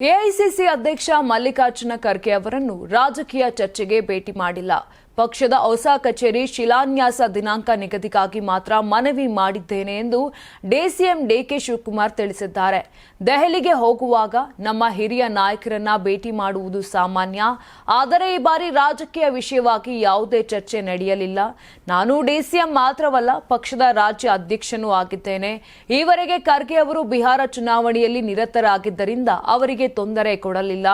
AICC ಅಧ್ಯಕ್ಷ ಮಲ್ಲಿಕಾರ್ಜುನ ಖರ್ಗೆ ಅವರನ್ನು ರಾಜಕೀಯ ಚರ್ಚೆಗೆ ಭೇಟಿ ಮಾಡಿಲ್ಲ. ಪಕ್ಷದ ಹೊಸ ಕಚೇರಿ ಶಿಲಾನ್ಯಾಸ ದಿನಾಂಕ ನಿಗದಿಗಾಗಿ ಮಾತ್ರ ಮನವಿ ಮಾಡಿದ್ದೇನೆ ಎಂದು ಡಿಸಿಎಂ ಡಿಕೆ ಶಿವಕುಮಾರ್ ತಿಳಿಸಿದ್ದಾರೆ. ದೆಹಲಿಗೆ ಹೋಗುವಾಗ ನಮ್ಮ ಹಿರಿಯ ನಾಯಕರನ್ನ ಭೇಟಿ ಮಾಡುವುದು ಸಾಮಾನ್ಯ. ಆದರೆ ಈ ಬಾರಿ ರಾಜಕೀಯ ವಿಷಯವಾಗಿ ಯಾವುದೇ ಚರ್ಚೆ ನಡೆಯಲಿಲ್ಲ. ನಾನು ಡಿಸಿಎಂ ಮಾತ್ರವಲ್ಲ, ಪಕ್ಷದ ರಾಜ್ಯ ಅಧ್ಯಕ್ಷನೂ ಆಗಿದ್ದೇನೆ. ಈವರೆಗೆ ಖರ್ಗೆ ಅವರು ಬಿಹಾರ ಚುನಾವಣೆಯಲ್ಲಿ ನಿರತರಾಗಿದ್ದರಿಂದ ಅವರಿಗೆ ತೊಂದರೆ ಕೊಡಲಿಲ್ಲ.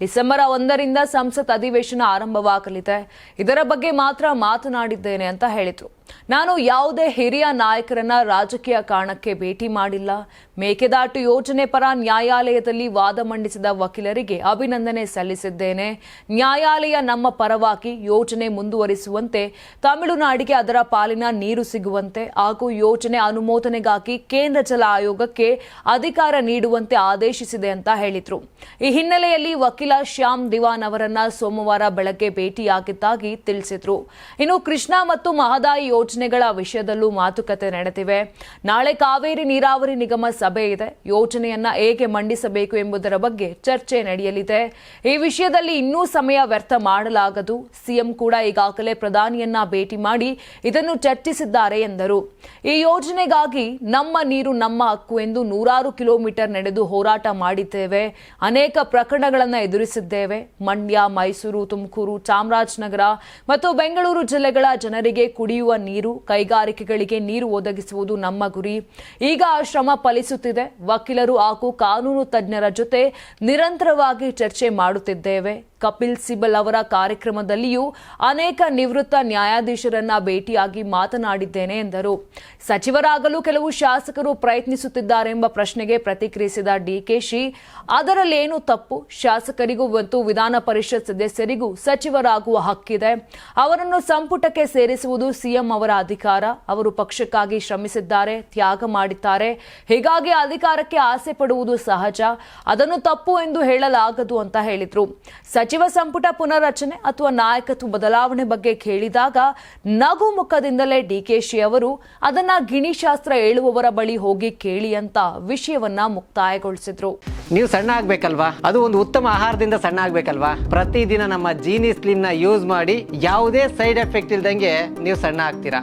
ಡಿಸೆಂಬರ್ ಒಂದರಿಂದ ಸಂಸತ್ ಅಧಿವೇಶನ ಆರಂಭವಾಗಲಿದೆ. ಇದರ ಬಗ್ಗೆ ಮಾತ್ರ ಮಾತನಾಡಿದ್ದೇನೆ ಅಂತ ಹೇಳಿದ್ರು. ನಾನು ಯಾವುದೇ ಹಿರಿಯ ನಾಯಕರನ್ನ ರಾಜಕೀಯ ಕಾರಣಕ್ಕೆ ಭೇಟಿ ಮಾಡಿಲ್ಲ. ಮೇಕೆದಾಟು ಯೋಜನೆ ಪರ ನ್ಯಾಯಾಲಯದಲ್ಲಿ ವಾದ ಮಂಡಿಸಿದ ವಕೀಲರಿಗೆ ಅಭಿನಂದನೆ ಸಲ್ಲಿಸಿದ್ದೇನೆ. ನ್ಯಾಯಾಲಯ ನಮ್ಮ ಪರವಾಗಿ ಯೋಜನೆ ಮುಂದುವರಿಸುವಂತೆ, ತಮಿಳುನಾಡಿಗೆ ಅದರ ಪಾಲಿನ ನೀರು ಸಿಗುವಂತೆ ಹಾಗೂ ಯೋಜನೆ ಅನುಮೋದನೆಗಾಗಿ ಕೇಂದ್ರ ಜಲ ಆಯೋಗಕ್ಕೆ ಅಧಿಕಾರ ನೀಡುವಂತೆ ಆದೇಶಿಸಿದೆ ಅಂತ ಹೇಳಿದ್ರು. ಈ ಹಿನ್ನೆಲೆಯಲ್ಲಿ ವಕೀಲ ಶ್ಯಾಮ್ ದಿವಾನ್ ಅವರನ್ನ ಸೋಮವಾರ ಬೆಳಗ್ಗೆ ಭೇಟಿಯಾಗಿದ್ದಾಗಿ ತಿಳಿಸಿದ್ರು. ಇನ್ನು ಕೃಷ್ಣ ಮತ್ತು ಮಹದಾಯಿ ಯೋಜನೆಗಳ ವಿಷಯದಲ್ಲೂ ಮಾತುಕತೆ ನಡೆದಿವೆ. ನಾಳೆ ಕಾವೇರಿ ನೀರಾವರಿ ನಿಗಮ ಸಭೆ ಇದೆ. ಯೋಜನೆಯನ್ನ ಹೇಗೆ ಮಂಡಿಸಬೇಕು ಎಂಬುದರ ಬಗ್ಗೆ ಚರ್ಚೆ ನಡೆಯಲಿದೆ. ಈ ವಿಷಯದಲ್ಲಿ ಇನ್ನೂ ಸಮಯ ವ್ಯರ್ಥ ಮಾಡಲಾಗದು. ಸಿಎಂ ಕೂಡ ಈಗಾಗಲೇ ಪ್ರಧಾನಿಯನ್ನ ಭೇಟಿ ಮಾಡಿ ಇದನ್ನು ಚರ್ಚಿಸಿದ್ದಾರೆ ಎಂದರು. ಈ ಯೋಜನೆಗಾಗಿ ನಮ್ಮ ನೀರು ನಮ್ಮ ಹಕ್ಕು ಎಂದು ನೂರಾರು ಕಿಲೋಮೀಟರ್ ನಡೆದು ಹೋರಾಟ ಮಾಡಿದ್ದೇವೆ. ಅನೇಕ ಪ್ರಕರಣಗಳನ್ನು ಎದುರಿಸಿದ್ದೇವೆ. ಮಂಡ್ಯ, ಮೈಸೂರು, ತುಮಕೂರು, ಚಾಮರಾಜನಗರ ಮತ್ತು ಬೆಂಗಳೂರು ಜಿಲ್ಲೆಗಳ ಜನರಿಗೆ ಕುಡಿಯುವ ನೀರು, ಕೈಗಾರಿಕೆಗಳಿಗೆ ನೀರು ಒದಗಿಸುವುದು ನಮ್ಮ ಗುರಿ. ಈಗ ಆ ಶ್ರಮ ಫಲಿಸುತ್ತಿದೆ. ವಕೀಲರು ಹಾಗೂ ಕಾನೂನು ತಜ್ಞರ ಜೊತೆ ನಿರಂತರವಾಗಿ ಚರ್ಚೆ ಮಾಡುತ್ತಿದ್ದೇವೆ. ಕಪಿಲ್ ಸಿಬಲ್ ಅವರ ಕಾರ್ಯಕ್ರಮದಲ್ಲಿಯೂ ಅನೇಕ ನಿವೃತ್ತ ನ್ಯಾಯಾಧೀಶರನ್ನ ಭೇಟಿಯಾಗಿ ಮಾತನಾಡಿದ್ದೇನೆ ಎಂದರು. ಸಚಿವರಾಗಲು ಕೆಲವು ಶಾಸಕರು ಪ್ರಯತ್ನಿಸುತ್ತಿದ್ದಾರೆಂಬ ಪ್ರಶ್ನೆಗೆ ಪ್ರತಿಕ್ರಿಯಿಸಿದ ಡಿಕೆಶಿ ಅದರಲ್ಲೇನು ತಪ್ಪು? ಶಾಸಕರಿಗೂ ಮತ್ತು ವಿಧಾನ ಪರಿಷತ್ ಸದಸ್ಯರಿಗೂ ಸಚಿವರಾಗುವ ಹಕ್ಕಿದೆ. ಅವರನ್ನು ಸಂಪುಟಕ್ಕೆ ಸೇರಿಸುವುದು ಸಿಎಂ ಅವರ ಅಧಿಕಾರ. ಅವರು ಪಕ್ಷಕ್ಕಾಗಿ ಶ್ರಮಿಸಿದ್ದಾರೆ, ತ್ಯಾಗ ಮಾಡಿದ್ದಾರೆ. ಹೀಗಾಗಿ ಅಧಿಕಾರಕ್ಕೆ ಆಸೆ ಪಡುವುದು ಸಹಜ. ಅದನ್ನು ತಪ್ಪು ಎಂದು ಹೇಳಲಾಗದು ಅಂತ ಹೇಳಿದ್ರು. ಸಚಿವ ಸಂಪುಟ ಪುನರ್ರಚನೆ ಅಥವಾ ನಾಯಕತ್ವ ಬದಲಾವಣೆ ಬಗ್ಗೆ ಕೇಳಿದಾಗ ನಗು ಮುಖದಿಂದಲೇ ಡಿಕೆಶಿ ಅವರು, ಅದನ್ನ ಗಿಣಿಶಾಸ್ತ್ರ ಹೇಳುವವರ ಬಳಿ ಹೋಗಿ ಕೇಳಿ ಅಂತ ವಿಷಯವನ್ನ ಮುಕ್ತಾಯಗೊಳಿಸಿದ್ರು. ನೀವು ಸಣ್ಣ ಆಗ್ಬೇಕಲ್ವಾ? ಅದು ಒಂದು ಉತ್ತಮ ಆಹಾರದಿಂದ ಸಣ್ಣ ಆಗ್ಬೇಕಲ್ವಾ? ಪ್ರತಿದಿನ ನಮ್ಮ ಜೀನಿ ಸ್ಲಿಮ್ನ ಯೂಸ್ ಮಾಡಿ ಯಾವುದೇ ಸೈಡ್ ಎಫೆಕ್ಟ್ ಇಲ್ದಂಗೆ ನೀವು ಸಣ್ಣ ಆಗ್ತೀರಾ?